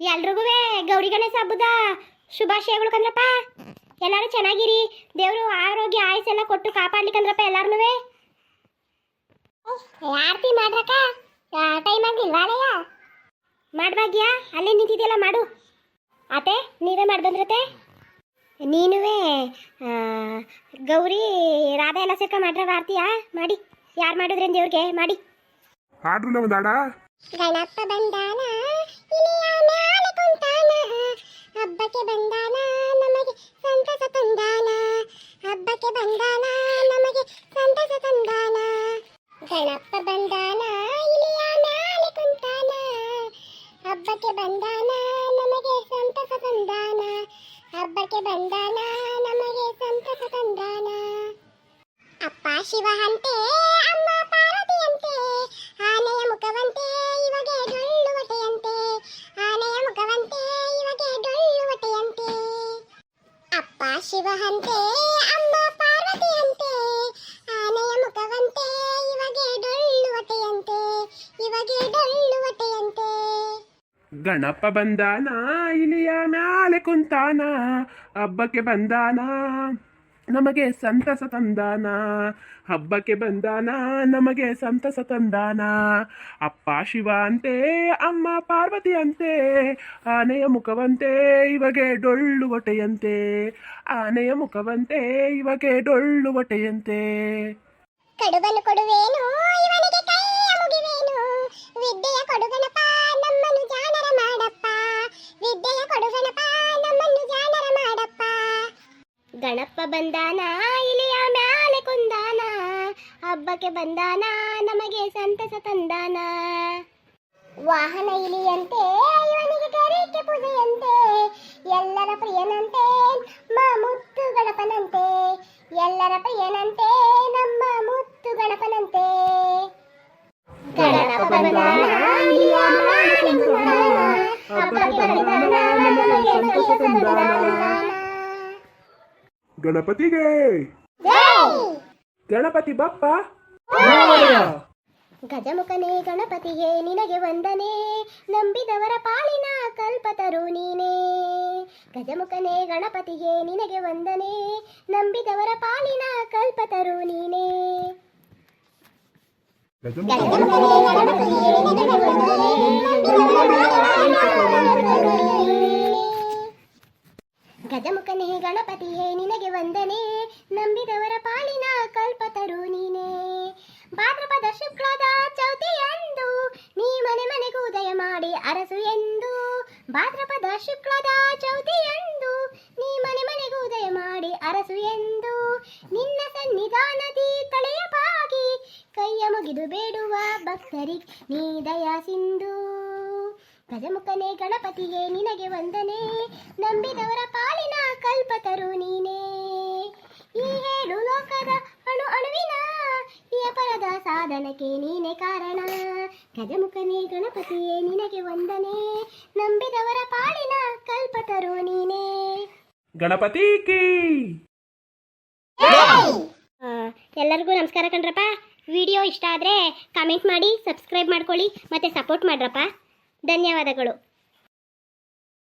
ಎಲ್ರಿಗೂ ಗೌರಿ ಗಣೇಶ ಹಬ್ಬದ ಶುಭಾಶಯಗಳು ಕಂದ್ರಪ್ಪ ಎಲ್ಲರೂ ಚೆನ್ನಾಗಿರಿ. ದೇವರು ಆರೋಗ್ಯ ಆಯುಸ್ಸೆಲ್ಲ ಕೊಟ್ಟು ಕಾಪಾಡ್ಲಿಕ್ಕಂದ್ರಪ್ಪ ಎಲ್ಲಾರ್ನೂ ಆರತಿ ಮಾಡ್ರಕ್ಕ? ಟೈಮ್ ಆಗಿಲ್ಲ ಅಲ್ಲಯ್ಯ ಮಾಡ್ಬಾಗ್ಯ? ಅಲ್ಲೇ ನಿಂತಿದ್ಯಲ್ಲ ಮಾಡು. ಅತ್ತೆ ನೀವೇ ಮಾಡ್ಬಂದ್ರತೆ ನೀನುವೇ ಗೌರಿ ರಾಧಾ ಎಲ್ಲ ಸೇರ್ಕ ಮಾಡ್ರ ಆರ್ತಿಯಾ? ಮಾಡಿ. ಯಾರು ಮಾಡಿದ್ರೇನು ದೇವ್ರಿಗೆ? ಮಾಡಿ. ಹಾಡ್ರಲ್ಲ ಒಂದು ಗಣಪ ಬಂದಾನ ಗಣಪ ಬಂದಾನ ಇಲಿಯ ಮ್ಯಾಲೆ ಕುಂತಾನ. ಹಬ್ಬಕ್ಕೆ ಬಂದಾನ, ನಮಗೆ ಸಂತಸ ತಂದಾನ. ಹಬ್ಬಕ್ಕೆ ಬಂದಾನ, ನಮಗೆ ಸಂತಸ ತಂದಾನ. ಅಪ್ಪ ಶಿವ ಅಂತೆ ಅಮ್ಮ ಪಾರ್ವತಿಯಂತೆ, ಆನೆಯ ಮುಖವಂತೆ, ಇವಾಗೆ ಡೊಳ್ಳು ಹೊಟ್ಟೆಯಂತೆ. ಆನೆಯ ಮುಖವಂತೆ, ಇವಾಗೆ ಡೊಳ್ಳು ಹೊಟ್ಟೆಯಂತೆ. ಅಪ್ಪ ಶಿವ ಗಣಪ ಬಂದಾನ, ಇಲಿಯ ಮ್ಯಾಲೆ ಕುಂತಾನ, ಹಬ್ಬಕ್ಕೆ ಬಂದಾನ, ನಮಗೆ ಸಂತಸ ತಂದಾನ, ಹಬ್ಬಕ್ಕೆ ಬಂದಾನ, ನಮಗೆ ಸಂತಸ ತಂದಾನ. ಅಪ್ಪ ಶಿವ ಅಂತೆ, ಅಮ್ಮ ಪಾರ್ವತಿ ಅಂತೆ, ಆನೆಯ ಮುಖವಂತೆ, ಇವಗೆ ಡೊಳ್ಳು ಒಟೆಯಂತೆ ಆನೆಯ ಮುಖವಂತೆ, ಇವಗೆ ಡೊಳ್ಳು ಒಟೆಯಂತೆ ಕಡುಬನ್ನು ಕೊಡುವೇನು? ಕೊಡುಗನಪ ನಮ್ಮನ್ನು ಜಾಣರ ಮಾಡಪ್ಪ. ಗಣಪ ಬಂದಾನ ಇಲಿಯ ಮ್ಯಾಲೆ ಕುಂದಾನ. ಹಬ್ಬಕ್ಕೆ ಬಂದಾನ ನಮಗೆ ಸಂತಸ ತಂದಾನ. ವಾಹನ ಇಲಿಯಂತೆ ಇವನಿಗೆ ಕರಿಕೆ ಪೂಜೆಯಂತೆ. ಎಲ್ಲರ ಪ್ರಿಯನಂತೆ ಮುತ್ತು ಗಣಪನಂತೆ. ಎಲ್ಲರ ಪ್ರಿಯನಂತೆ ನಮ್ಮ ಮುತ್ತು ಗಣಪನಂತೆ. ಗಣಪ ಬಂದಾನ, ಇಲಿಯ ಮ್ಯಾಲೆ ಕುಂದಾನ, ಹಬ್ಬಕ್ಕೆ ಬಂದಾನ, ತಂದಾನ. ಗಣಪತಿಗೆ. ಗಣಪತಿ ಬಪ್ಪ. ಗಜಮುಖನೇ ಗಣಪತಿಗೆ ನಿನಗೆ ವಂದನೆ. ನಂಬಿದವರ ಪಾಲಿನ ಕಲ್ಪತರು ನೀನೇ. ಗಜಮುಖನೇ ಗಣಪತಿಗೆ ನಿನಗೆ ವಂದನೆ. ನಂಬಿದವರ ಪಾಲಿನ ಕಲ್ಪತರು ನೀನೇ. ಗಜಮುಖನೇ ಗಣಪತಿಗೆ ನಿನಗೆ ವಂದನೆ. ನಿನಗೆ ವಂದನೆ ನಂಬಿದವರ ಪಾಲಿನ ಕಲ್ಪತರು ನೀನೇ. ಭಾದ್ರಪದ ಶುಕ್ಲದ ಚೌತಿಯಂದು ನೀ ಮನೆ ಮನೆಗೂ ಉದಯ ಮಾಡಿ ಅರಸು ಎಂದು. ಭಾದ್ರಪದ ಶುಕ್ಲದ ಚೌತಿಯಂದು ನೀ ಮನೆ ಮನೆಗೂ ಉದಯ ಮಾಡಿ ಅರಸು ಎಂದು. ನಿನ್ನ ಸನ್ನಿಧಾನದಿ ತಳೆಯ ಬಾಗಿ ಕೈಯ ಮುಗಿದು ಬೇಡುವ ಭಕ್ತರಿ ನೀ ದಯ ಸಿಂಧು. ಗಜಮುಖನೇ ಗಣಪತಿಗೆ ನಿನಗೆ ವಂದನೆ. ನಂಬಿದವರ ಪಾಲಿನ ಸಾಧನಕ್ಕೆ ನೀನೆ ಕಾರಣ. ಗಜಮುಖನೇ ಗಣಪತಿಯೇ ನಿನಗೆ ವಂದನೆ. ನಂಬಿದವರ ಪಾಲಿನ ಕಲ್ಪತರು ನೀನೇ. ಗಣಪತಿ ಕೀ. ಆ, ಎಲ್ಲರಿಗೂ ನಮಸ್ಕಾರ ಕಣ್ರಪ್ಪ. ವಿಡಿಯೋ ಇಷ್ಟ ಆದರೆ ಕಮೆಂಟ್ ಮಾಡಿ ಸಬ್ಸ್ಕ್ರೈಬ್ ಮಾಡ್ಕೊಳ್ಳಿ ಮತ್ತು ಸಪೋರ್ಟ್ ಮಾಡ್ರಪ್ಪ. ಧನ್ಯವಾದಗಳು.